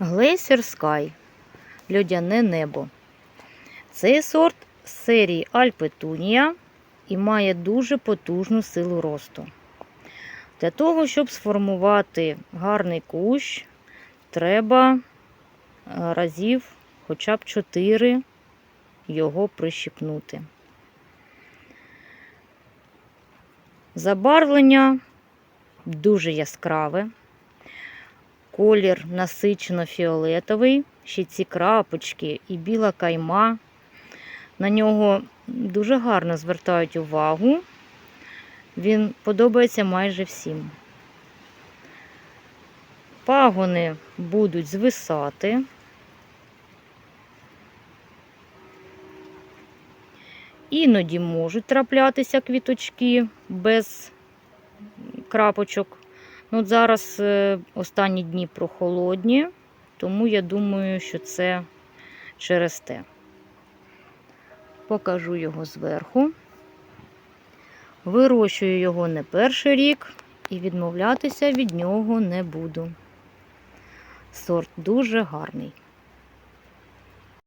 Glacier Sky. Льодяне небо. Цей сорт з серії Альпетунія і має дуже потужну силу росту. Для того, щоб сформувати гарний кущ, треба е, разів хоча б 4 його прищипнути. Забарвлення дуже яскраве. Колір насичено фіолетовий, ще ці крапочки і біла кайма. На нього дуже гарно звертають увагу. Він подобається майже всім. Пагони будуть звисати. Іноді можуть траплятися квіточки без крапочок. Ну, от зараз е, останні дні прохолодні, тому я думаю, що це через те. Покажу його зверху. Вирощую його не перший рік і відмовлятися від нього не буду. Сорт дуже гарний.